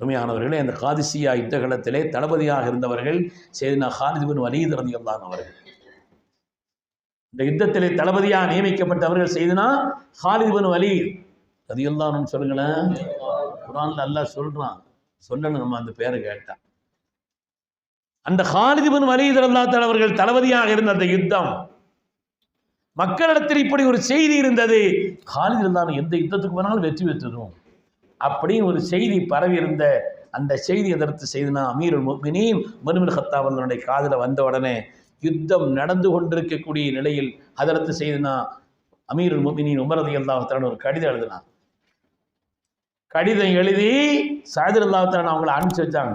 உண்மையானவர்களே அந்த காதிசியா யுத்தகலத்திலே தளபதியாக இருந்தவர்கள் சேதினா ஹாலித் பின் வலீத் ரதியல்லான் அவர்கள். இந்த யுத்தத்திலே தளபதியாக நியமிக்கப்பட்டவர்கள் செய்தினா ஹாலித் பின் வலீத் ரதியல்லான்னு சொல்லுங்களேன். குரான் நல்லா சொல்றான். சொல்லணும் நம்ம அந்த பேரை கேட்டான். அந்த ஹாலிதிபின் வலீத் அல்லா அவர்கள் தளபதியாக இருந்த அந்த யுத்தம் மக்களிடத்தில் இப்படி ஒரு செய்தி இருந்தது. ஹாலிதில் தான் எந்த யுத்தத்துக்கு வேணாலும் வெற்றி பெற்றுடும் அப்படின்னு ஒரு செய்தி பரவி இருந்த அந்த செய்தி எதிர்த்து செய்தனா அமீருல் முக்மினீன் மருமின் ஹத்தாவனுடைய காதில் வந்த உடனே யுத்தம் நடந்து கொண்டிருக்கக்கூடிய நிலையில் அதற்கு செய்தனா அமீருல் முக்மினின் உமரதி அல்லாஹத்தான ஒரு கடிதம் எழுதினான். கடிதம் எழுதி சாயதர் அல்லாஹத்தான அவங்கள அனுப்பிச்சு வச்சாங்க.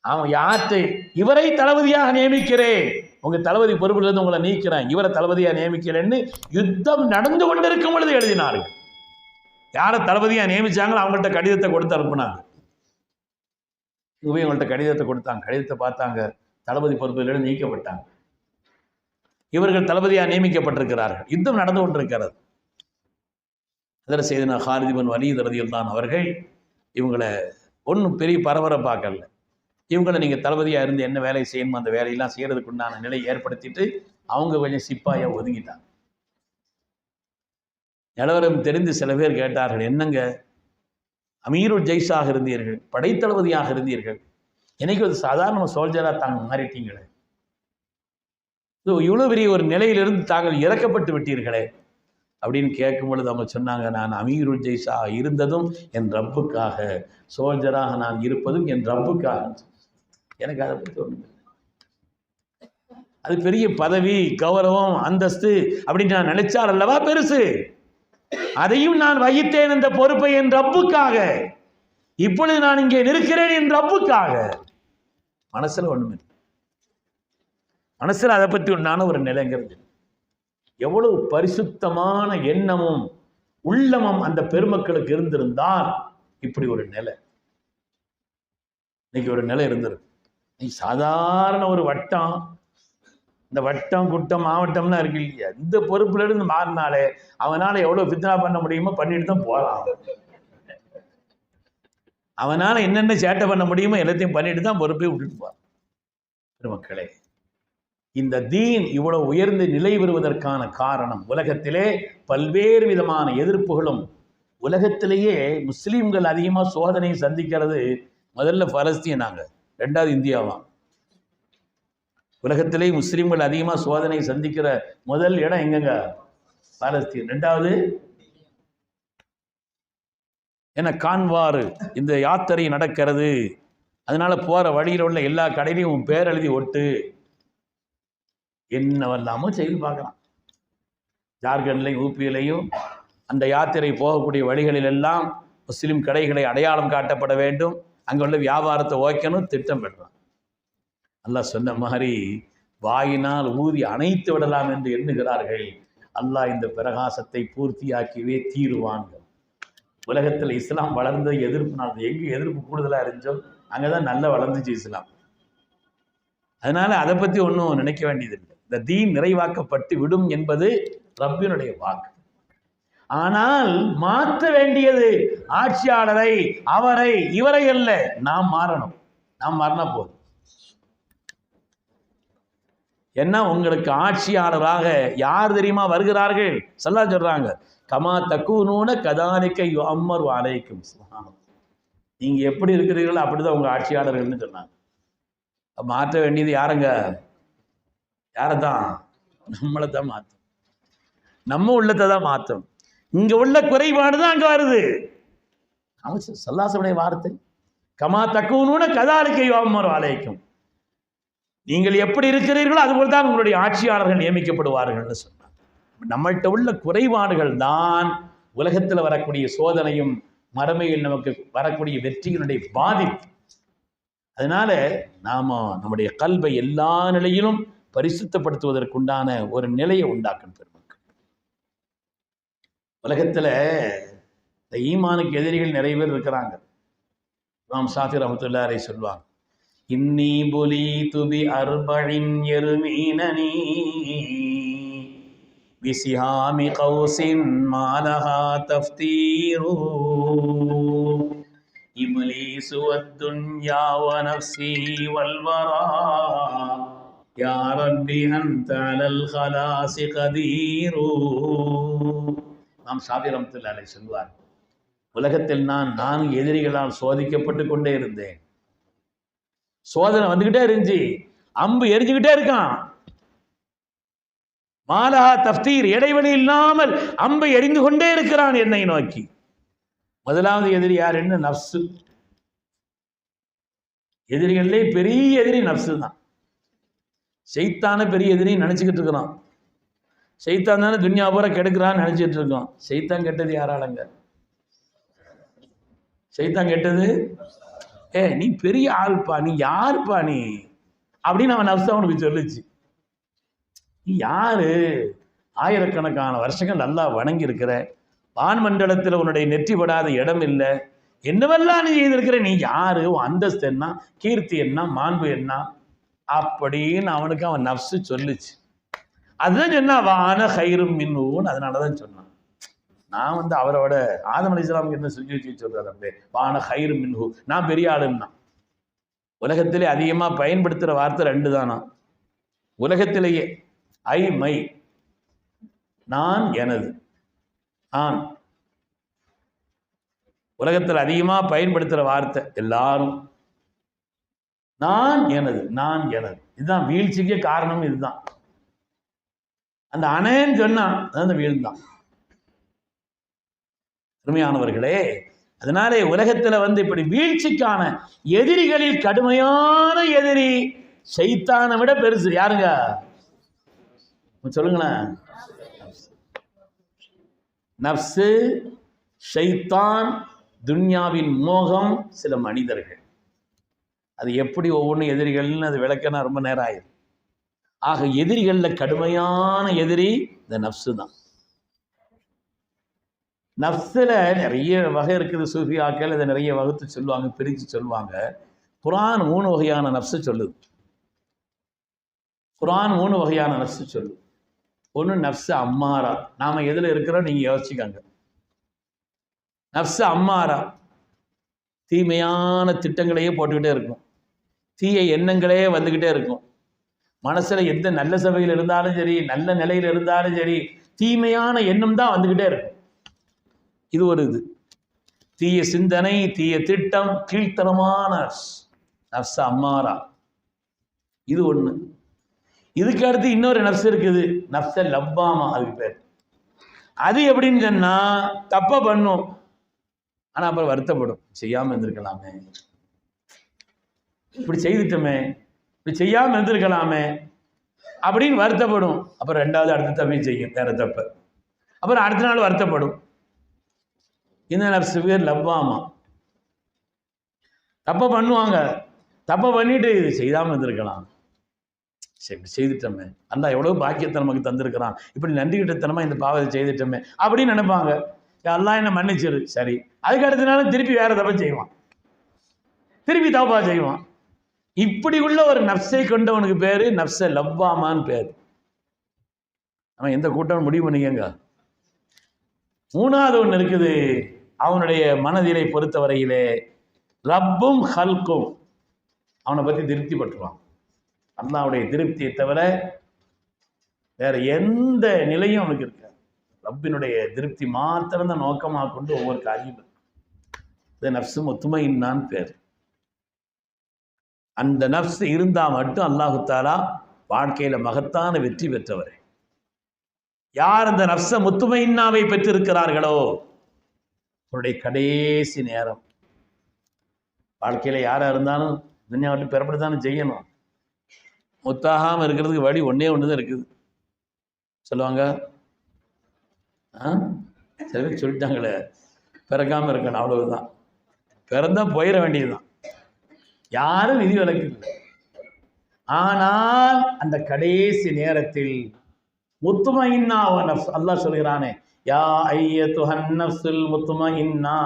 அவன் யார்கிட்ட இவரை தளபதியாக நியமிக்கிறேன். உங்க தளபதி பொறுப்பிலிருந்து உங்களை நீக்கிறேன். இவரை தளபதியாக நியமிக்கிறேன்னு யுத்தம் நடந்து கொண்டிருக்கும் பொழுது எழுதினார்கள். யாரை தளபதியாக நியமிச்சாங்களோ அவங்கள்ட்ட கடிதத்தை கொடுத்து அனுப்புனாங்க இவங்க அவங்கள்ட்ட கடிதத்தை கொடுத்தாங்க. கடிதத்தை பார்த்தாங்க. தளபதி பொறுப்பிலிருந்து நீக்கப்பட்டாங்க. இவர்கள் தளபதியாக நியமிக்கப்பட்டிருக்கிறார்கள். யுத்தம் நடந்து கொண்டிருக்கிறது. அதில் செய்தனா ஹாரிதிபன் வலீத் ரதியுல்லான் அவர்கள் இவங்களை ஒன்றும் பெரிய பரபரப்பாக்கல இவங்களை நீங்கள் தளபதியாக இருந்து என்ன வேலை செய்யணுமோ அந்த வேலையெல்லாம் செய்கிறதுக்கு உண்டான நிலை ஏற்படுத்திட்டு அவங்க கொஞ்சம் சிப்பாயாக ஒதுங்கிட்டாங்க. நிலவரம் தெரிந்து சில பேர் கேட்டார்கள் என்னங்க? அமீருல் ஜெய்ஷாக இருந்தீர்கள் படைத்தளபதியாக இருந்தீர்கள். எனக்கு ஒரு சாதாரண சோல்ஜராக தாங்க மாறிட்டீங்களே? இதோ இவ்வளோ பெரிய ஒரு நிலையிலிருந்து தாங்கள் இறக்கப்பட்டு விட்டீர்களே? அப்படின்னு கேட்கும் பொழுது அவங்க சொன்னாங்க நான் அமீருல் ஜெய்ஷா இருந்ததும் என் ரப்புக்காக சோல்ஜராக நான் இருப்பதும் என் ரப்புக்காக. எனக்கு அதை பற்றி ஒன்று அது பெரிய பதவி கௌரவம் அந்தஸ்து அப்படின்னு நான் நினைச்சால் அல்லவா பெருசு? அதையும் நான் வகித்தேன் இந்த பொறுப்பை என் ரப்புக்காக. இப்பொழுது நான் இங்கே நிற்கிறேன் என் ரப்புக்காக. மனசுல ஒண்ணுமே மனசுல அதை பத்தி உண்டான ஒரு நிலைங்கிறது எவ்வளவு பரிசுத்தமான எண்ணமும் உள்ளமும் அந்த பெருமக்களுக்கு இருந்திருந்தால் இப்படி ஒரு நிலை. இன்னைக்கு ஒரு நிலை இருந்திருக்கு. நீ சாதாரண ஒரு வட்டம் இந்த வட்டம் குட்டம் மாவட்டம்லாம் இருக்கு இல்லையா? இந்த பொறுப்புல இருந்து மாறினாலே அவனால எவ்வளவு பித்னா பண்ண முடியுமோ பண்ணிட்டு தான் போகலாம் அவனால என்னென்ன சேட்டை பண்ண முடியுமோ எல்லாத்தையும் பண்ணிட்டு தான் பொறுப்பை விட்டுட்டு போறான். பெருமக்களே இந்த தீன் இவ்வளவு உயர்ந்து நிலை பெறுவதற்கான காரணம் உலகத்திலே பல்வேறு விதமான எதிர்ப்புகளும் உலகத்திலேயே முஸ்லீம்கள் அதிகமாக சோதனையை சந்திக்கிறது முதல்ல பலஸ்தீனாங்க ரெண்டாவது இந்தியாவான் உலகத்திலே முஸ்லீம்கள் அதிகமாக சோதனை சந்திக்கிற முதல் இடம் எங்கங்க? பாலஸ்தீன். ரெண்டாவது என்ன கான்வாறு இந்த யாத்திரை நடக்கிறது. அதனால போற வழியில் உள்ள எல்லா கடையிலையும் உன் பேர் எழுதி ஒட்டு. என்னவெல்லாமோ செய்து பார்க்கலாம். ஜார்க்கண்ட்லையும் யூபியிலையும் அந்த யாத்திரை போகக்கூடிய வழிகளில் எல்லாம் முஸ்லீம் கடைகளை அடையாளம் காட்டப்பட வேண்டும். அங்கே உள்ள வியாபாரத்தை ஓய்க்கணும் திட்டம் பெற்றோம் அல்லாஹ் சொன்ன மாதிரி வாயினால் ஊதி அணைத்து விடலாம் என்று எண்ணுகிறார்கள். அல்லாஹ் இந்த பிரகாசத்தை பூர்த்தியாக்கியவே தீருவாங்க உலகத்தில் இஸ்லாம் வளர்ந்த எதிர்ப்பு நடந்தது எங்கே எதிர்ப்பு கூடுதலாக இருந்துச்சோ அங்கே தான் நல்லா வளர்ந்துச்சு இஸ்லாம். அதனால் அதை பற்றி ஒன்றும் நினைக்க வேண்டியதில்லை. இந்த தீன் நிறைவாக்கப்பட்டு விடும் என்பது ரப்பினுடைய வாக்கு. ஆனால் மாற்ற வேண்டியது ஆட்சியாளரை அவரை இவரை அல்ல. நாம் மாறணும். நாம் மாறினா போதும். என்ன உங்களுக்கு ஆட்சியாளராக யார் தெரியுமா வருகிறார்கள்? சொல்லா சொல்றாங்க. கமா தக்குனூன கதானிக்க அம்மர் அலைக்கும். நீங்க எப்படி இருக்கிறீர்களோ அப்படிதான் உங்க ஆட்சியாளர்கள்னு சொன்னாங்க. மாற்ற வேண்டியது யாருங்க? யாரை தான் நம்மளை தான் மாற்றும் நம்ம உள்ளத்தை தான் மாற்றும் இங்க உள்ள குறைபாடு தான் அங்க வருது. அமைச்சர் சல்லாசனுடைய வார்த்தை. கமா தக்குவனோட கதானிக்க அம்மர் அலைக்கும். நீங்கள் எப்படி இருக்கிறீர்களோ அதுபோல் தான் உங்களுடைய ஆட்சியாளர்கள் நியமிக்கப்படுவார்கள்னு சொன்னார். நம்மள்கிட்ட உள்ள குறைபாடுகள் தான் உலகத்தில் வரக்கூடிய சோதனையும் மறுமையில் நமக்கு வரக்கூடிய வெற்றியினுடைய பாதிப்பு. அதனால நாம் நம்முடைய கல்வை எல்லா நிலையிலும் பரிசுத்தப்படுத்துவதற்குண்டான ஒரு நிலையை உண்டாக்கும் பெருமக்கள். உலகத்தில் இந்த ஈமானுக்கு எதிரிகள் நிறைய பேர் இருக்கிறாங்க. ராம் சாஃபி ரஹமத்துல்லாரை சொல்லுவாங்க இன்னி புலி துபி அர்பழின் எருமீனனி. விசிஹாமி கௌசின் மாலகா தஃப்தீரு. இப்லீசு வத்துன்யா வனஃப்சி வல்வரா. யா ரப்பி அன்த அலல் ஹலாசி கதீரு. நாம் சாதி ரமத்துல்லாலை சொல்வார் உலகத்தில் நான் நான்கு எதிரிகளால் சோதிக்கப்பட்டு கொண்டே இருந்தேன். சோதனை வந்துகிட்டே இருந்துச்சு. அம்பு எரிஞ்சுக்கிட்டே இருக்கான். மாலா தப்தீர் இடைவெளி இல்லாமல் அம்பை எரிந்து கொண்டே இருக்கிறான் என்னை நோக்கி. முதலாவது எதிரி யார் என்ன நப்சு. எதிரிகளிலே பெரிய எதிரி நப்சு தான். செய்தான பெரிய எதிரி நினைச்சுக்கிட்டு இருக்கிறான். செய்தான் தானே துன்யா பூரா கெடுக்கிறான்னு நினைச்சிட்டு இருக்கோம் செய்தான் கெட்டது யாராலங்க? செய்தான் கெட்டது ஏ நீ பெரிய ஆள்ப்பா நீ யாருப்பா நீ? அப்படின்னு அவன் நப்சு அவனுக்கு சொல்லுச்சு. நீ யாரு? ஆயிரக்கணக்கான வருஷங்கள் நல்லா வணங்கி இருக்கிற வான்மண்டலத்தில் உன்னுடைய நெற்றி படாத இடம் இல்லை. என்னவெல்லாம் நீ செய்திருக்கிற? நீ யாரு? உன் அந்தஸ்து என்ன? கீர்த்தி என்ன? மாண்பு என்ன? அப்படின்னு அவனுக்கு அவன் நப்சு சொல்லுச்சு. அதுதான் சொன்னா வான ஹைரும் மின்னுன்னு அதனால தான் சொன்னான். நான் வந்து அவரோட ஆதம் அலி இஸ்லாமுக்கு என்ன செஞ்சு வச்சு சொல்றாரு அப்படியே வான ஹைரு மின்ஹு. நான் பெரிய ஆளுன்னா. உலகத்திலே அதிகமாக பயன்படுத்துகிற வார்த்தை ரெண்டு தானா உலகத்திலேயே. I my. நான் எனது. நான். உலகத்தில் அதிகமாக பயன்படுத்துகிற வார்த்தை எல்லாரும். நான் எனது. நான் எனது. இதுதான் வீழ்ச்சிக்கு காரணம் இதுதான். அந்த அணைன்னு சொன்னா அது அந்த வீழ்ந்தான். அருமையானவர்களே அதனாலே உலகத்துல வந்து இப்படி வீழ்ச்சிக்கான எதிரிகளில் கடுமையான எதிரி சைத்தானை விட பெருசு. யாருங்க? சொல்லுங்களேன். நப்சு ஷைத்தான் துன்யாவின் மோகம் சில மனிதர்கள். அது எப்படி ஒவ்வொன்றும் எதிரிகள்னு அது விளக்கனா ரொம்ப நேரம் ஆயிடும் ஆக எதிரிகளில் கடுமையான எதிரி இந்த நப்சு தான் நஃப்ஸில் நிறைய வகை இருக்குது சூஃபியாக்கள். இதை நிறைய வகுத்து சொல்லுவாங்க பிரித்து சொல்லுவாங்க. குரான் மூணு வகையான நஃப்ஸு சொல்லுது. குரான் மூணு வகையான நஃப்ஸு சொல்லுது. ஒன்று நஃப்ஸு அம்மாரா. நாம் எதில் இருக்கிறோம் நீங்கள் யோசிச்சுக்கங்க. நஃப்ஸு அம்மாரா. தீமையான திட்டங்களையே போட்டுக்கிட்டே இருக்கும். தீய எண்ணங்களே வந்துக்கிட்டே இருக்கும். மனசில் எந்த நல்ல சபையில் இருந்தாலும் சரி நல்ல நிலையில் இருந்தாலும் சரி தீமையான எண்ணம் தான் வந்துக்கிட்டே இருக்கும். இது ஒரு இது. தீய சிந்தனை தீய திட்டம் கீழ்த்தனமான நப்ச அம்மாரா. இது ஒன்று இதுக்கு அடுத்து இன்னொரு நப்ஸ் இருக்குது. நப்ச லப்பாமா அதுக்கு பேர். அது எப்படின்னு சொன்னா தப்ப பண்ணும். ஆனா அப்புறம் வருத்தப்படும். செய்யாம இருந்திருக்கலாமே. இப்படி செய்துட்டோமே. இப்படி செய்யாம இருந்திருக்கலாமே. அப்படின்னு வருத்தப்படும். அப்புறம் ரெண்டாவது அடுத்த தப்பையும் செய்யும். வேற தப்ப. அப்புறம் அடுத்த நாள் வருத்தப்படும். இந்த நப்சு பேர் லவ்வாமா? தப்ப பண்ணுவாங்க. தப்ப பண்ணிட்டு இது செய்யாம இருந்திருக்கலாம். சரி இப்படி செய்துட்டோமே. அல்லா எவ்வளவு பாக்கியத்தை நமக்கு தந்திருக்கிறான். இப்படி நன்றி கிட்டத்தனமா இந்த பாவத்தை செய்துட்டோமே அப்படின்னு நினைப்பாங்க. எல்லாம் என்ன மன்னிச்சிரு. சரி. அதுக்கு அடுத்த நாளும் திருப்பி வேற தப்ப செய்வான். திருப்பி தப்பா செய்வான். இப்படி உள்ள ஒரு நப்சை கொண்டவனுக்கு பேரு நப்ச லவ்வாமான்னு பேர். நம்ம எந்த கூட்டம் முடிவு பண்ணிக்கங்க? மூணாவது ஒன்று இருக்குது. அவனுடைய மனதிலை பொறுத்தவரையிலே ரப்பும் ஹல்கும் அவனை பற்றி திருப்தி பட்டுருவான் அல்லாவுடைய திருப்தியை தவிர வேற எந்த நிலையும் அவனுக்கு இருக்காது. ரப்பினுடைய திருப்தி மாத்திரம்தான் நோக்கமாக கொண்டு ஒவ்வொரு காரியம் இது நப்சு முத்துமையின்னான்னு பேர். அந்த நப்ஸ் இருந்தால் மட்டும் அல்லாஹு தாலா மகத்தான வெற்றி பெற்றவர். யார் அந்த நப்ச முத்துமையின்னாவை பெற்றிருக்கிறார்களோ அவருடைய கடைசி நேரம். வாழ்க்கையில் யாராக இருந்தாலும் துன்யா விட்டு தானே செய்யணும். முத்தாகாமல் இருக்கிறதுக்கு வழி ஒன்றே ஒன்று தான் இருக்குது. சொல்லுவாங்க? ஆ? சரி சொல்லிட்டாங்களே பிறக்காமல் இருக்கணும் அவ்வளவுதான். பிறந்தால் போயிட வேண்டியதுதான். யாரும் விதி விலக்கு இல்லை ஆனால் அந்த கடைசி நேரத்தில் முத்துமையின்னா அல்லாஹ் சொல்கிறானே யா ஐயத்துஹன் நஃப்ஸுல் முத்துமையின்னா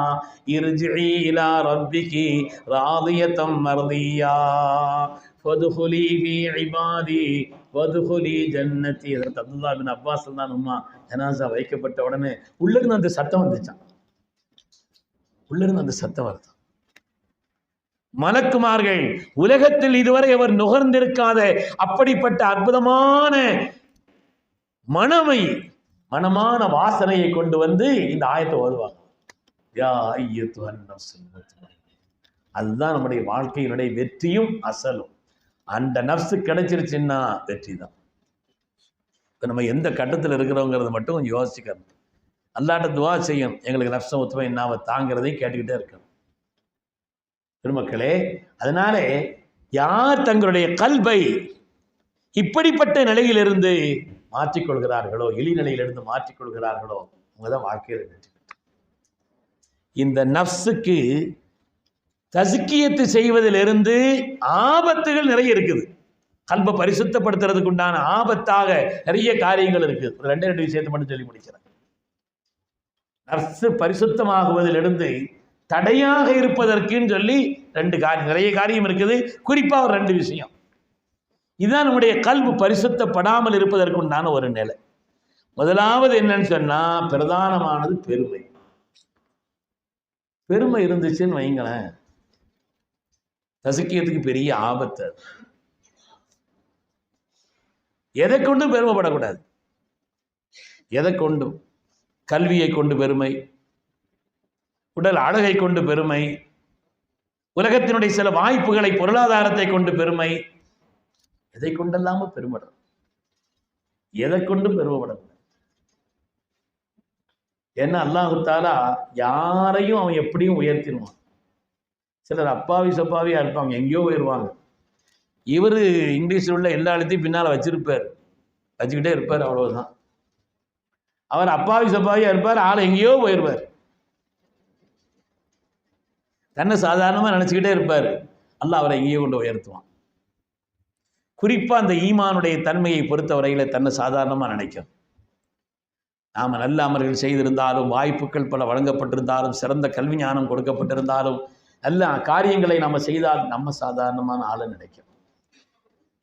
இர்ஜிஇ இலா ரப்பிகி ராதியத்தம் மர்தியா. ஃபதுகுலி ஃபீ இபாதி வதுகுலி ஜன்னதி அதற்கு அப்துல்லா பின் அப்பாஸ் தான் உம்மா ஜனாசா வைக்கப்பட்ட உடனே உள்ளிருந்து அந்த சத்தம் வந்துச்சான் உள்ளிருந்து அந்த சத்தம் வருது. மலக்குமார்கள் உலகத்தில் இதுவரை அவர் நுகர்ந்திருக்காத அப்படிப்பட்ட அற்புதமான மனமை மனமான வாசனையை கொண்டு வந்து இந்த ஆயத்தை ஓதுவாங்க. யா ஐயத்துவன் அதுதான் நம்முடைய வாழ்க்கையினுடைய வெற்றியும் அசலும். அந்த நஃப்ஸ் கிடைச்சிருச்சுன்னா வெற்றி தான். இப்போ நம்ம எந்த கட்டத்தில் இருக்கிறோங்கிறத மட்டும் யோசிக்கணும். அல்லாட்ட துவா செய்யும். எங்களுக்கு நஃப்ஸம் ஒத்துமை என்னாவை தாங்கிறதையும் கேட்டுக்கிட்டே இருக்கணும். பெருமக்களே அதனாலே யார் தங்களுடைய கல்வை இப்படிப்பட்ட நிலையிலிருந்து மாற்றிக்கொள்கிறார்களோ? இழிநிலையிலிருந்து மாற்றிக்கொள்கிறார்களோ? அவங்க தான் வாழ்க்கையில் வெற்றி இந்த நஃப்ஸுக்கு தசுக்கியத்து செய்வதிலிருந்து ஆபத்துகள் நிறைய இருக்குது. கல்பை பரிசுத்தப்படுத்துறதுக்கு உண்டான ஆபத்தாக நிறைய காரியங்கள் இருக்குது. ரெண்டு ரெண்டு விஷயத்தை மட்டும் சொல்லி முடிக்கிறேன். நர்ஸு பரிசுத்தமாகுவதிலிருந்து தடையாக இருப்பதற்குன்னு சொல்லி ரெண்டு காரியம் நிறைய காரியம் இருக்குது. குறிப்பாக ஒரு ரெண்டு விஷயம். இதுதான் நம்முடைய கல்வி பரிசுத்தப்படாமல் இருப்பதற்கு உண்டான ஒரு நிலை. முதலாவது என்னன்னு சொன்னா பிரதானமானது பெருமை. பெருமை இருந்துச்சுன்னு வைங்களேன். ரசிக்கிறதுக்கு பெரிய ஆபத்து எதை கொண்டும் பெருமைப்படக்கூடாது. எதை கொண்டும்? கல்வியை கொண்டு பெருமை. உடல் அழகை கொண்டு பெருமை. உலகத்தினுடைய சில வாய்ப்புகளை பொருளாதாரத்தை கொண்டு பெருமை. எதை கொண்டெல்லாம பெருமைடும் எதை கொண்டும் பெருமைப்படக்கூடாது ஏன்னா அல்லாஹுத்தாலா யாரையும் அவன் எப்படியும் உயர்த்திடுவான். சிலர் அப்பாவி சப்பாவியா இருப்பாங்க எங்கேயோ போயிடுவாங்க இவர் இங்கிலீஷில் உள்ள எல்லா எழுத்தையும் பின்னால் வச்சிருப்பார். வச்சுக்கிட்டே இருப்பார் அவ்வளவுதான். அவர் அப்பாவி சப்பாவியா இருப்பார் ஆள் எங்கேயோ போயிடுவார் தன்னை சாதாரணமாக நினச்சிக்கிட்டே இருப்பார். அல்லாஹ் அவரை எங்கேயோ கொண்டு உயர்த்துவான். குறிப்பாக அந்த ஈமானுடைய தன்மையை பொறுத்தவரையில் தன்னை சாதாரணமாக நினைக்கும். நாம் நல்ல அமல்கள் செய்திருந்தாலும் வாய்ப்புகள் பல வழங்கப்பட்டிருந்தாலும் சிறந்த கல்வி ஞானம் கொடுக்கப்பட்டிருந்தாலும் நல்ல காரியங்களை நம்ம செய்தால் நம்ம சாதாரணமான ஆளை நினைக்கும்.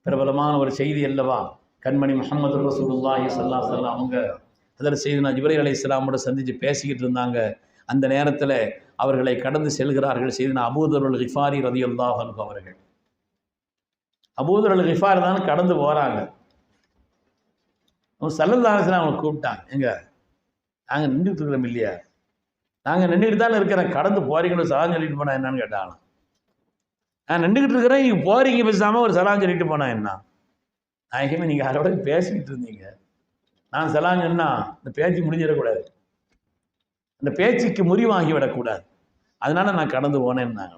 பிரபலமான ஒரு செய்தி அல்லவா? கண்மணி முகமது ரசூலுல்லாஹி சல்லா சல்லா அவங்க அதில் செய்தினா ஜிபரி அலி இஸ்லாமோட சந்தித்து பேசிக்கிட்டு இருந்தாங்க. அந்த நேரத்தில் அவர்களை கடந்து செல்கிறார்கள் செய்தினா அபூதருள் ஹிஃபாரி ரதியுல்லாஹ் அவர்கள். அபூதருல் கிஃபார் தான் கடந்து போகிறாங்க அவங்க சல்லல்லாஹ் அவங்களை கூப்பிட்டாங்க. எங்க? நாங்கள் நின்றுட்டு இருக்கிறோம் இல்லையா? நாங்கள் நின்றுட்டு தானே இருக்கிறேன் கடந்து போறீங்கன்னு சலாம் சொல்லிட்டு போனா என்னன்னு கேட்டாங்க நான் நின்றுக்கிட்டு இருக்கிறேன். நீங்கள் போறீங்க பேசாமல் ஒரு சலாம் சொல்லிட்டு போனா என்ன? நாயகமே நீங்கள் அதோட பேசிக்கிட்டு இருந்தீங்க. நான் சலாம் சொன்னா இந்த பேச்சு முடிஞ்சிடக்கூடாது. அந்த பேச்சுக்கு முறிவாகி விடக்கூடாது. அதனால நான் கடந்து போனேன்னாங்க.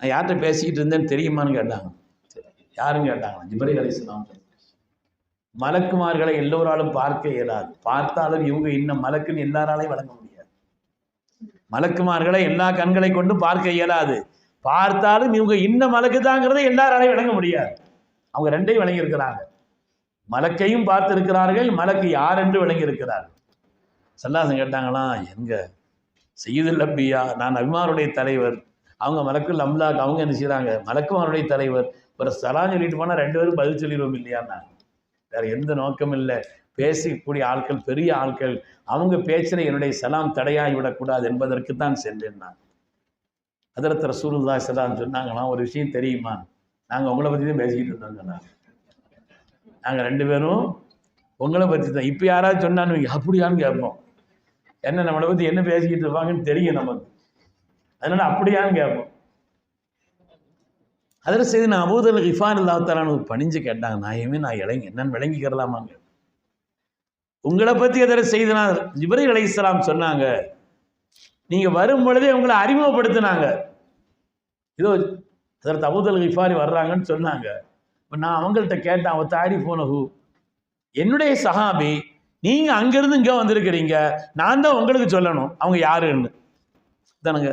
நான் யார்கிட்ட பேசிக்கிட்டு இருந்தேன்னு தெரியுமான்னு கேட்டாங்க. யாருன்னு கேட்டாங்களா ஜிபரி அலிஸ்லாம் மலக்குமார்களை எல்லோராலும் பார்க்க இயலாது. பார்த்தாலும் இவங்க இன்னும் மலக்குன்னு எல்லாராலையும் வழங்க முடியாது. மலக்குமார்களை எல்லா கண்களை கொண்டு பார்க்க இயலாது. பார்த்தாலும் இவங்க இன்ன மலக்கு தாங்கிறத எல்லாராலையும் விளங்க முடியாது. அவங்க ரெண்டையும் விளங்கியிருக்கிறாங்க மலக்கையும் பார்த்திருக்கிறார்கள் மலக்கு யார் என்று விளங்கியிருக்கிறார் சல்லாசம் கேட்டாங்களாம் எங்க? செய்யுதுல் அப்பியா நான் அபிமாருடைய தலைவர். அவங்க மலக்குள் அம்லாக் அவங்க என்ன செய்கிறாங்க மலக்குமாருடைய தலைவர். ஒரு சலாம் சொல்லிட்டு போனால் ரெண்டு பேரும் பதில் சொல்லிடுவோம் இல்லையாண்ணா? வேற எந்த நோக்கமும் இல்லை. பேசக்கூடிய ஆட்கள் பெரிய ஆட்கள் அவங்க பேச்சினை என்னுடைய சலாம் தடையாகி விடக்கூடாது என்பதற்கு தான் சென்றேன் நான் அதிரத்த ரசூலுல்லா சலாம் சொன்னாங்களாம் ஒரு விஷயம் தெரியுமா? நாங்கள் உங்களை பற்றி தான் பேசிக்கிட்டு இருந்தோங்க நாங்கள் ரெண்டு பேரும் உங்களை பற்றி தான். இப்போ யாராவது சொன்னான்னு அப்படியான்னு கேட்போம். என்ன நம்மளை பற்றி என்ன பேசிக்கிட்டு இருப்பாங்கன்னு தெரியும் நமக்கு. அதனால அப்படியான்னு கேட்போம். அதில் செய்து நான் அபூதல் இஃபான் இல்லாத்தாலான்னு பணிஞ்சு கேட்டாங்க நாயமே நான் இளைஞ என்னன்னு விளங்கிக்கிறலாமாங்க? உங்களை பற்றி அதில் செய்து நான் ஜிப்ரீல் அலைஹிஸ்ஸலாம் சொன்னாங்க. நீங்கள் வரும் பொழுதே உங்களை அறிமுகப்படுத்தினாங்க. இதோ அதற்கு அபூதல் ஹிஃபாரி வர்றாங்கன்னு சொன்னாங்க. இப்போ நான் அவங்கள்ட்ட கேட்டேன் அவ தாடி போனஹு என்னுடைய சஹாபி நீங்கள் அங்கேருந்து இங்கே வந்திருக்கிறீங்க. நான் தான் உங்களுக்கு சொல்லணும் அவங்க யாருன்னு. தானுங்க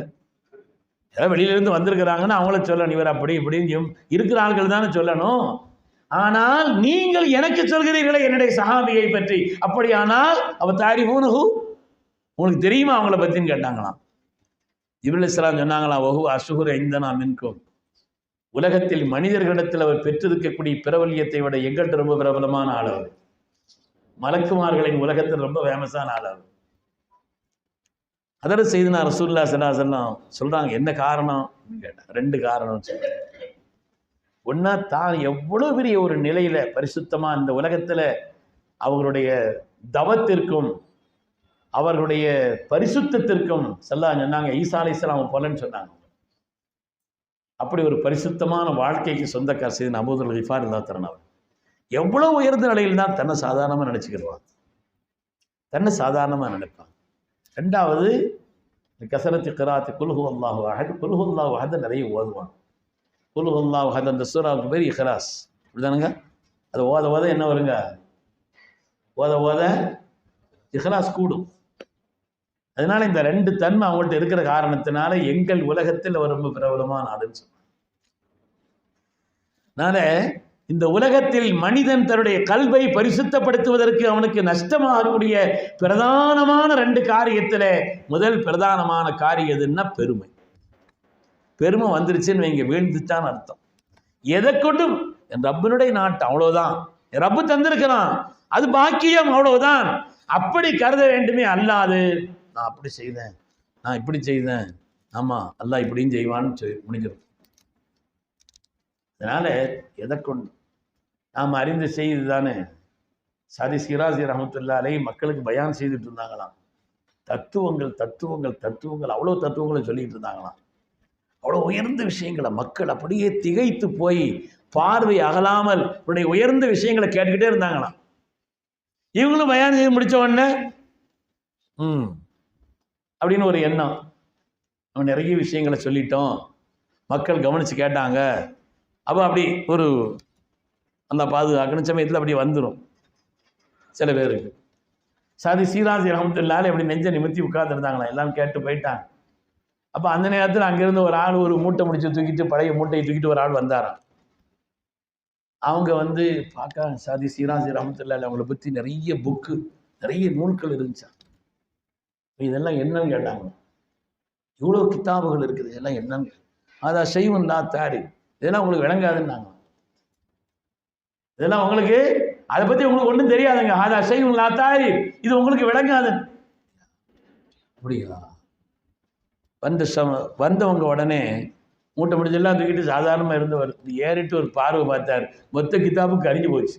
ஏதாவது வெளியிலேருந்து வந்திருக்கிறாங்கன்னு அவங்கள சொல்லணும். இவர் அப்படி இப்படின்னு இருக்கிற ஆட்கள் தானே சொல்லணும். ஆனால் நீங்கள் எனக்கு சொல்கிறீர்களே என்னுடைய சஹாபியை பற்றி. அப்படியானால் அவ தாரிஃபூனஹு உங்களுக்கு தெரியுமா அவங்கள பற்றின்னு கேட்டாங்களாம். இப்ரல் இஸ்லாம் சொன்னாங்களாம் ஒஹு அசுகுர் ஐந்தனா மின்கும். உலகத்தில் மனிதர்களிடத்தில் அவர் பெற்றிருக்கக்கூடிய பிரபல்யத்தை விட எங்கள்கிட்ட ரொம்ப பிரபலமான ஆள் அவர். மலக்குமார்களின் உலகத்தில் ரொம்ப ஃபேமஸான ஆள் அவர். அதோட செய்து நான் ரசூல்லா சல்லா செல்லம் சொல்கிறாங்க என்ன காரணம்? கேட்டேன் ரெண்டு காரணம் சொல்றாங்க. ஒன்றா தான் எவ்வளோ பெரிய ஒரு நிலையில் பரிசுத்தமாக இந்த உலகத்தில் அவர்களுடைய தவத்திற்கும் அவர்களுடைய பரிசுத்தத்திற்கும் செல்லா சொன்னாங்க ஈசா அலி இஸ்லாம் போலன்னு சொன்னாங்க. அப்படி ஒரு பரிசுத்தமான வாழ்க்கைக்கு சொந்தக்கார் செய்து அபூதுல் ஹிஃபார் இல்லா தரன் அவர். எவ்வளோ உயர்ந்த நிலையில் தான் தன்னை சாதாரணமாக நினச்சிக்கிடுவான். தன்னை சாதாரணமாக நினைப்பான். ரெண்டாவது கசரத்து கிராத்து குல்ஹு அல்லாஹு அஹது குல்ஹு அல்லாஹு அஹது நிறைய ஓதுவான் குல்ஹு அல்லாஹு அஹது அந்த சூறாவுக்கு பேர் இஹராஸ். அப்படிதானுங்க அது ஓத ஓத என்ன வருங்க? ஓத ஓத இஹ்ராஸ் கூடும். அதனால இந்த ரெண்டு தன்மை அவங்கள்ட்ட இருக்கிற காரணத்தினால எங்கள் உலகத்தில் ரொம்ப பிரபலமான ஆடுன்னு சொன்னாங்க அதனால இந்த உலகத்தில் மனிதன் தன்னுடைய கல்வை பரிசுத்தப்படுத்துவதற்கு அவனுக்கு நஷ்டமாகக்கூடிய பிரதானமான ரெண்டு காரியத்தில் முதல் பிரதானமான காரியம் எதுன்னா பெருமை. பெருமை வந்துருச்சுன்னு வைங்க வீழ்ந்துட்டான்னு அர்த்தம். எதை கொண்டும்? என் ரப்பனுடைய நாட்டு அவ்வளோதான் என் ரப்பு தந்திருக்கிறான். அது பாக்கியம் அவ்வளவுதான். அப்படி கருத வேண்டுமே அல்லாது. நான் அப்படி செய்தேன். நான் இப்படி செய்தேன். ஆமாம் அல்லாஹ் இப்படியும் செய்வான்னு சொல்லி முடிஞ்சிடும். அதனால் எதை கொண்டு? நாம் அறிந்த செய்தி தானே? சாதி சிராசி ரஹமத்துல்லா அலை மக்களுக்கு பயான் செய்துட்டு இருந்தாங்களாம். தத்துவங்கள் தத்துவங்கள் தத்துவங்கள் அவ்வளோ தத்துவங்களை சொல்லிட்டு இருந்தாங்களாம். அவ்வளோ உயர்ந்த விஷயங்களை மக்கள் அப்படியே திகைத்து போய் பார்வை அகலாமல் இப்படி உயர்ந்த விஷயங்களை கேட்டுக்கிட்டே இருந்தாங்களாம். இவங்களும் பயான் செய்து முடித்த உடனே ம். அப்படின்னு ஒரு எண்ணம். நம்ம நிறைய விஷயங்களை சொல்லிட்டோம். மக்கள் கவனித்து கேட்டாங்க. அப்போ அப்படி ஒரு அந்த பாதுகாக்கணும். சமயத்தில் அப்படி வந்துடும் சில பேருக்கு சாதி சீராசி ரஹமத்துல்லாலே எப்படி நெஞ்சை நிமித்தி உட்காந்துருந்தாங்களா எல்லாம் கேட்டு போயிட்டாங்க. அப்போ அந்த நேரத்தில் அங்கேருந்து ஒரு ஆள் ஒரு மூட்டை முடிச்சு தூக்கிட்டு பழைய மூட்டையை தூக்கிட்டு ஒரு ஆள் வந்தாராம். அவங்க வந்து பார்க்க சாதி சீராசி ரஹமத்துல்லாலே அவங்கள பற்றி நிறைய புக்கு நிறைய நூல்கள் இருந்துச்சா? இதெல்லாம் என்னன்னு கேட்டாங்க. இவ்வளோ கித்தாபுகள் இருக்குது. இதெல்லாம் என்னன்னு அதான் செய்வன் தான் தாரி இதெல்லாம் உங்களுக்கு விளங்காதுன்னாங்க. இதெல்லாம் உங்களுக்கு அதை பற்றி உங்களுக்கு ஒன்றும் தெரியாதுங்க. அதான் செய்வன் நாத்தாரி. இது உங்களுக்கு விளங்காது. அப்படியா வந்த சம வந்தவங்க உடனே மூட்டை முடிஞ்செல்லாம் தூக்கிட்டு சாதாரணமாக இருந்தவர் ஏறிட்டு ஒரு பார்வை பார்த்தார். மொத்த கித்தாபுக்கு கரிஞ்சு போச்சு.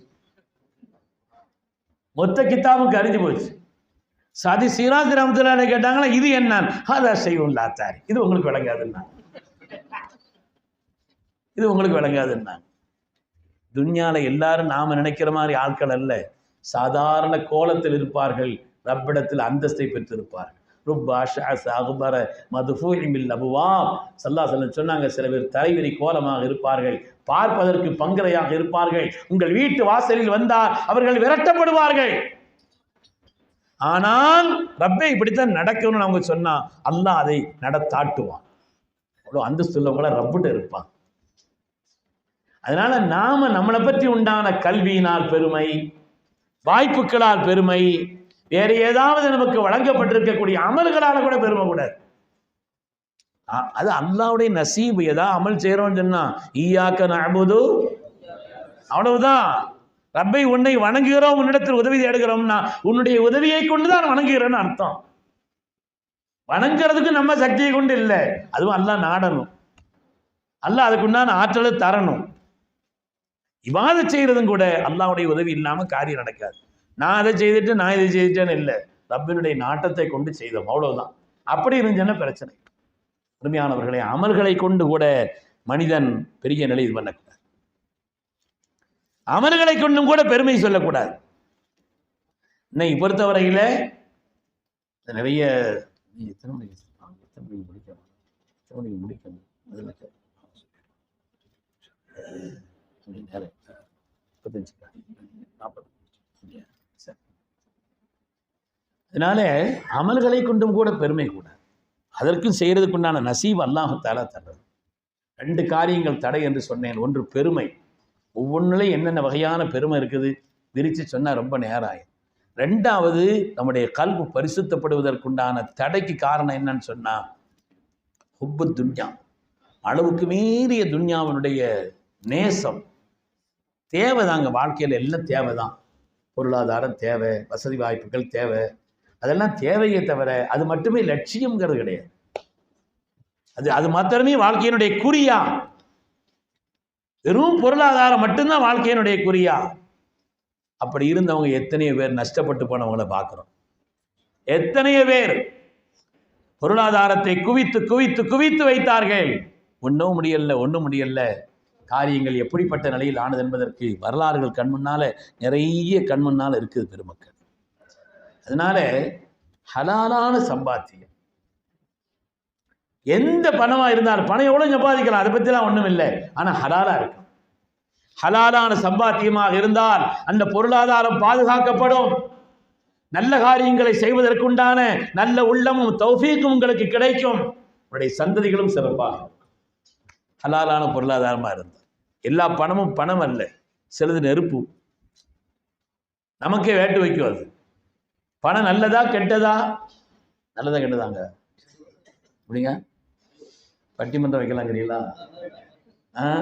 மொத்த கித்தாபும் கரிஞ்சு போச்சு. சாதி சீராசி ரமத்துலான கேட்டாங்களா இது என்ன? ஹாதா செய்வோம் லாத்தாரி இது உங்களுக்கு விளங்காதுன்னா. இது உங்களுக்கு விளங்காதுன்னா. துன்யாவில் எல்லாரும் நாம் நினைக்கிற மாதிரி ஆட்கள் அல்ல. சாதாரண கோலத்தில் இருப்பார்கள் ரப்பிடத்தில் அந்தஸ்தை பெற்றிருப்பார்கள். ருப்பா ஷாஸ் அகுபர மதுஃபூமில் அபுவா சல்லா செல்லம் சொன்னாங்க சில பேர் தலைவிரி கோலமாக இருப்பார்கள் பார்ப்பதற்கு பங்கரையாக இருப்பார்கள். உங்கள் வீட்டு வாசலில் வந்தால் அவர்கள் விரட்டப்படுவார்கள். ஆனால் ரப்பை இப்படித்தான் நடக்கணும்னு அவங்க சொன்னா அல்லாஹ் அதை நடத்தாட்டுவான். அவ்வளோ அந்தஸ்து உள்ளவங்கள ரப்பிட்டு இருப்பான் அதனால நாம நம்மளை பற்றி உண்டான கல்வியினால் பெருமை வாய்ப்புகளால் பெருமை வேற ஏதாவது நமக்கு வழங்கப்பட்டிருக்கக்கூடிய அமல்களால கூட பெருமை கூடாது. அ- அது அல்லாவுடைய நசீபு. ஏதா அமல் செய்யறோம்னு சொன்னா ஈயாக்க நபுது அவ்வளவுதான். ரப்பை உன்னை வணங்குகிறோம் உன்னிடத்தில் உதவி தேடுகிறோம்னா உன்னுடைய உதவியை கொண்டு தான் வணங்குகிறேன்னு அர்த்தம். வணங்குறதுக்கு நம்ம சக்தியை கொண்டு இல்லை. அதுவும் அல்லா நாடணும். அல்ல அதுக்குண்டான ஆற்றலை தரணும். இவாத செய்யறதும் கூட அல்லாவுடைய உதவி இல்லாம காரியம் நடக்காது. நான் அதை செய்துட்டு நான் இதை செய்துட்டேன்னு இல்லை. ரப்பினுடைய நாட்டத்தை கொண்டு செய்தோம். அவ்வளவுதான். அப்படி இருந்துச்சுன்னா பிரச்சனை. அருமையானவர்களை அமல்களை கொண்டு கூட மனிதன் பெரிய நிலை இது பண்ணக்கூடாது. அமல்களை கொண்டும் கூட பெருமை சொல்லக்கூடாது. இன்னைக்கு பொறுத்தவரையில நிறைய நீ எத்தனை மணிக்கு எத்தனை மணிக்கு முடிக்கணும்? எத்தனை மணிக்கு முடிக்கணும்? அதில் முப்பத்தஞ்சு நாற்பது அதனால அமல்களை கொண்டும் கூட பெருமை கூட அதற்கும் செய்யறதுக்குண்டான நசீவ் அல்லாஹு தாலா தர்றது ரெண்டு காரியங்கள் தடை என்று சொன்னேன் ஒன்று பெருமை ஒவ்வொன்றிலையும் என்னென்ன வகையான பெருமை இருக்குது விரித்து சொன்னால் ரொம்ப நேரம் ஆகும் ரெண்டாவது நம்முடைய கல்வி பரிசுத்தப்படுவதற்குண்டான தடைக்கு காரணம் என்னன்னு சொன்னால் ஒவ்வொரு துன்யா அளவுக்கு மீறிய துன்யாவினுடைய நேசம் தேவைதாங்க. வாழ்க்கையில் எல்லாம் தேவைதான். பொருளாதாரம் தேவை வசதி வாய்ப்புகள் தேவை. அதெல்லாம் தேவையே தவிர அது மட்டுமே லட்சியம்ங்கிறது கிடையாது. அது அது மாத்திரமே வாழ்க்கையினுடைய குறியா. வெறும் பொருளாதாரம் மட்டும்தான் வாழ்க்கையினுடைய குறியா. அப்படி இருந்தவங்க எத்தனையோ பேர் நஷ்டப்பட்டு போனவங்கள பார்க்குறோம். எத்தனையோ பேர் பொருளாதாரத்தை குவித்து குவித்து குவித்து வைத்தார்கள். ஒன்றும் முடியல ஒன்றும் முடியல. காரியங்கள் எப்படிப்பட்ட நிலையில் ஆனது என்பதற்கு வரலாறுகள் கண் முன்னால நிறைய கண் முன்னால இருக்குது பெருமக்கள். அதனால ஹலாலான சம்பாத்தியம். எந்த பணமாக இருந்தாலும் பணம் எவ்வளோ சம்பாதிக்கலாம் அதை பற்றிலாம் ஒன்றும் இல்லை. ஆனால் ஹலாலாக இருக்கும். ஹலாலான சம்பாத்தியமாக இருந்தால் அந்த பொருளாதாரம் பாதுகாக்கப்படும். நல்ல காரியங்களை செய்வதற்குண்டான நல்ல உள்ளமும் தௌஃபீக்கும் உங்களுக்கு கிடைக்கும். உங்களுடைய சந்ததிகளும் சிறப்பாக ஹலாலான பொருளாதாரமாக இருந்தால். எல்லா பணமும் பணம் அல்ல. சிலது நெருப்பு. நமக்கே வேட்டு வைக்கும் அது. பணம் நல்லதா கெட்டதா? நல்லதா கெட்டதாங்க. அப்படிங்க பட்டிமன்றம் வைக்கலாங்கிறீங்களா? ஆ?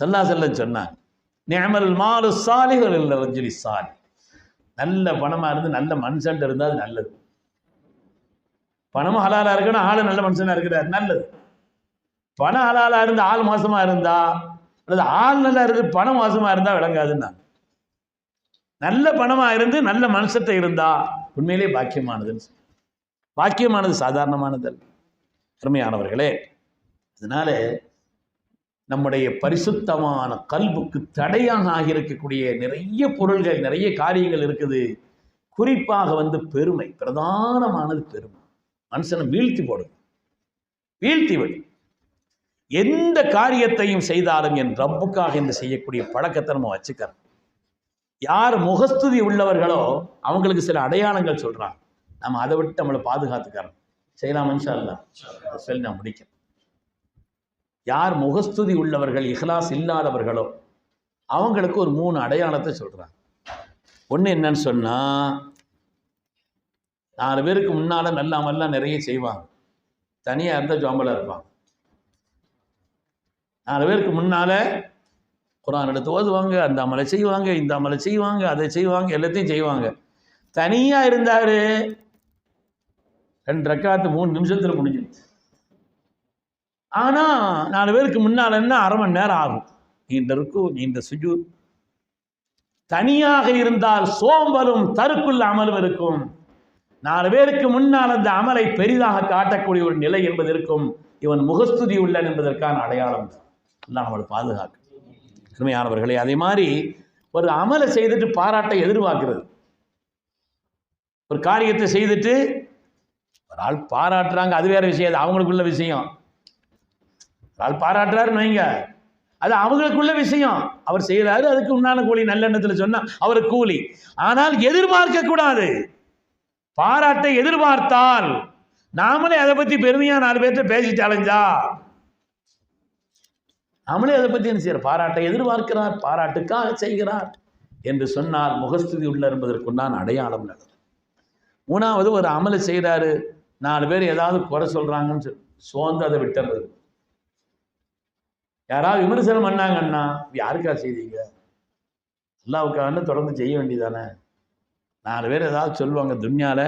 சல்லா செல்ல சொன்னாங்க. நியமல் மாலு சாலிகள் இல்லை ரஞ்சலி சாலி. நல்ல பணமா இருந்து நல்ல மனுஷன்ட்டு இருந்தால் அது நல்லது. பணமும் ஹலாலா இருக்கணும் ஆளு நல்ல மனுஷனா இருக்கிறார். நல்லது. பணம் ஆளாளா இருந்து ஆள் மாசமா இருந்தா அல்லது ஆள் நல்லா இருந்து பணம் மாசமா இருந்தா விளங்காதுன்னா நல்ல பணமா இருந்து நல்ல மனுஷத்தை இருந்தா உண்மையிலே பாக்கியமானதுன்னு பாக்கியமானது சாதாரணமானது அல்ல. அருமையானவர்களே அதனால நம்முடைய பரிசுத்தமான கல்புக்கு தடையாக ஆகியிருக்கக்கூடிய நிறைய பொருள்கள் நிறைய காரியங்கள் இருக்குது. குறிப்பாக வந்து பெருமை பிரதானமானது பெருமை. மனுஷனை வீழ்த்தி போடும் வீழ்த்தி விடும். எந்த காரியத்தையும் செய்தாலும் என் ரப்புக்காக என்று செய்யக்கூடிய பழக்கத்தை நம்ம வச்சுக்கிறோம். யார் முகஸ்துதி உள்ளவர்களோ அவங்களுக்கு சில அடையாளங்கள் சொல்றாங்க. நம்ம அதை விட்டு நம்மளை பாதுகாத்துக்கிறோம். செய்யலாம் மனுஷா அல்லாஹ் சொல்லி நான் முடிக்கிறேன். யார் முகஸ்துதி உள்ளவர்கள் இஹ்லாஸ் இல்லாதவர்களோ அவங்களுக்கு ஒரு மூணு அடையாளத்தை சொல்றாங்க. ஒன்று என்னன்னு சொன்னா நாலு பேருக்கு முன்னால நல்லா நல்லா நிறைய செய்வாங்க. தனியாக இருந்தால் ஜோம்பலாக இருப்பாங்க. நாலு பேருக்கு முன்னால குரான் எடுத்து ஓதுவாங்க அந்த அமலை செய்வாங்க இந்த அமலை செய்வாங்க அதை செய்வாங்க எல்லாத்தையும் செய்வாங்க. தனியாக இருந்தாரு. ரெண்டு ரெக்காத்து மூணு நிமிஷத்தில் முடிஞ்சிருச்சு. ஆனால் நாலு பேருக்கு முன்னால் என்ன? அரை மணி நேரம் ஆகும். நீண்ட இருக்கும் நீண்ட சுஜு தனியாக இருந்தால் சோம்பலும் தருக்குள்ள அமலும் இருக்கும். நாலு பேருக்கு முன்னால் அந்த அமலை பெரிதாக காட்டக்கூடிய ஒரு நிலை என்பது இருக்கும். இவன் முகஸ்துதி உள்ளன் என்பதற்கான அடையாளம் தான். எல்லாம் நம்மளை பாதுகாக்கும். அருமையானவர்களே அதே மாதிரி ஒரு அமலை செய்துட்டு பாராட்டை எதிர்பார்க்கிறது. ஒரு காரியத்தை செய்துட்டு ஒரு ஆள் பாராட்டுறாங்க அது வேற விஷயம் அது அவங்களுக்குள்ள விஷயம். ஒரு ஆள் பாராட்டுறாருன்னு வைங்க. அது அவங்களுக்குள்ள விஷயம். அவர் செய்கிறாரு அதுக்கு உண்டான கூலி நல்லெண்ணத்தில் சொன்னால் அவர் கூலி. ஆனால் எதிர்பார்க்க கூடாது. பாராட்டை எதிர்பார்த்தால் நாமளே அதை பற்றி பெருமையாக நாலு பேர்த்த பேசிட்டு அலைஞ்சா நாமளே அதை பற்றி என்ன செய்யறோம் பாராட்டை எதிர்பார்க்கிறார் பாராட்டுக்காக செய்கிறார் என்று சொன்னால் முகஸ்துதி உள்ள என்பதற்குண்டான அடையாளம் நடந்தது மூணாவது ஒரு அமலை செய்கிறாரு நாலு பேர் ஏதாவது குறை சொல்றாங்கன்னு சொல்லி சோர்ந்து அதை விட்டுறது. யாராவது விமர்சனம் பண்ணாங்கன்னா யாருக்கா செய்தீங்க? அல்லாவுக்கான தொடர்ந்து செய்ய வேண்டியதானே? நாலு பேர் ஏதாவது சொல்லுவாங்க துன்யால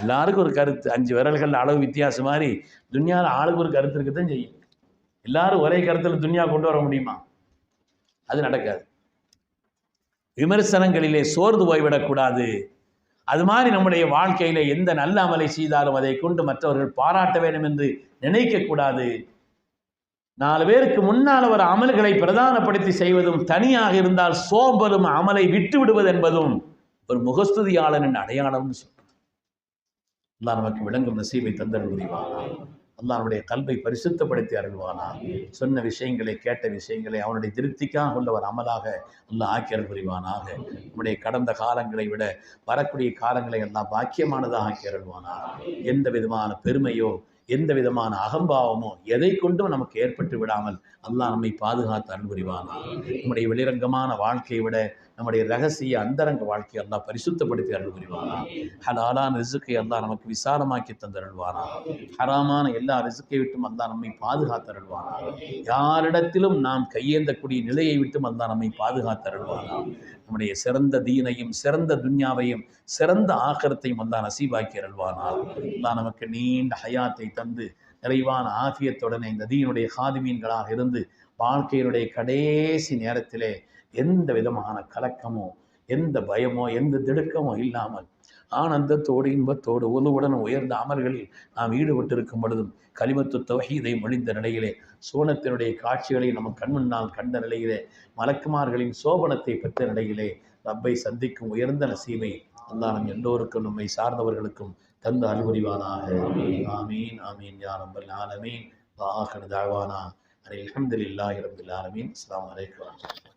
எல்லாருக்கும் ஒரு கருத்து அஞ்சு விரல்கள் அளவு வித்தியாசம் மாதிரி துன்யாவில் ஆளுக்கு ஒரு கருத்து இருக்கத்தான் செய்யும். எல்லாரும் ஒரே கருத்தில் துன்யா கொண்டு வர முடியுமா? அது நடக்காது. விமர்சனங்களிலே சோர்ந்து போய்விடக்கூடாது அது மாதிரி நம்முடைய வாழ்க்கையில எந்த நல்ல அமலை செய்தாலும் அதை கொண்டு மற்றவர்கள் பாராட்ட வேண்டும் என்று நினைக்கக்கூடாது நாலு பேருக்கு முன்னால் ஒரு அமல்களை பிரதானப்படுத்தி செய்வதும் தனியாக இருந்தால் சோம்பலும் அமலை விட்டு விடுவது என்பதும் ஒரு முகஸ்துதியாளனின் அடையாளம்னு சொல்றார் எல்லாம் நமக்கு விளங்கும் நசீபை தந்தல் புரிவானா அல்லாஹ் கல்வை பரிசுத்தப்படுத்தி அருள்வானா? சொன்ன விஷயங்களை கேட்ட விஷயங்களை அவனுடைய திருப்திக்காக உள்ள ஒரு அமலாக அல்லாஹ் ஆக்கியல் புரிவானாக நம்முடைய கடந்த காலங்களை விட வரக்கூடிய காலங்களை எல்லாம் பாக்கியமானதாக ஆக்கி அருள்வானாக எந்த விதமான பெருமையோ எந்த விதமான அகம்பாவமோ எதை கொண்டும் நமக்கு ஏற்பட்டு விடாமல் அல்லாஹ் நம்மை பாதுகாத்து அருள் புரிவானா நம்முடைய வெளிரங்கமான வாழ்க்கையை விட நம்முடைய ரகசிய அந்தரங்க வாழ்க்கையை எல்லாம் பரிசுத்தப்படுத்தி அருள் புரிவானா ஹலாலான ரிசுக்கை எல்லாம் நமக்கு விசாலமாக்கி தந்தருள்வானா? ஹராமான எல்லா ரிசுக்கை விட்டும் அந்த நம்மை பாதுகாத்தருள்வானா? யாரிடத்திலும் நாம் கையேந்தக்கூடிய நிலையை விட்டும் அந்த நம்மை பாதுகாத்தருள்வானா? நம்முடைய சிறந்த தீனையும் சிறந்த துன்யாவையும் சிறந்த ஆக்கரத்தையும் வந்தான் நசீபாக்கி அருள்வானால் அல்லாஹ் நமக்கு நீண்ட ஹயாத்தை தந்து நிறைவான ஆஃபியத்துடனே இந்த தீனுடைய ஹாதிமீன்களாக இருந்து வாழ்க்கையினுடைய கடைசி நேரத்திலே எந்த விதமான கலக்கமோ எந்த பயமோ எந்த திடுக்கமோ இல்லாமல் ஆனந்தத்தோடு இன்பத்தோடு உலவுடன் உயர்ந்த அமல்களில் நாம் ஈடுபட்டிருக்கும் பொழுதும் கலிமத்து தொகையை மொழிந்த நிலையிலே சோனத்தினுடைய காட்சிகளை நம்ம கண்முன்னால் கண்ட நிலையிலே மலக்குமார்களின் சோபனத்தை பெற்ற நிலையிலே ரப்பை சந்திக்கும் உயர்ந்த நசீவை அல்லாஹ் நம் எல்லோருக்கும் நம்மை சார்ந்தவர்களுக்கும் தந்து அறிவுரிவானாக. ஆமீன் ஆமீன் யா ரப்பல் ஆலமீன். வாஹர் தாவானா. அல்ஹம்துலில்லாஹி ரப்பில் ஆலமீன். அஸ்லாம் வலைக்கம்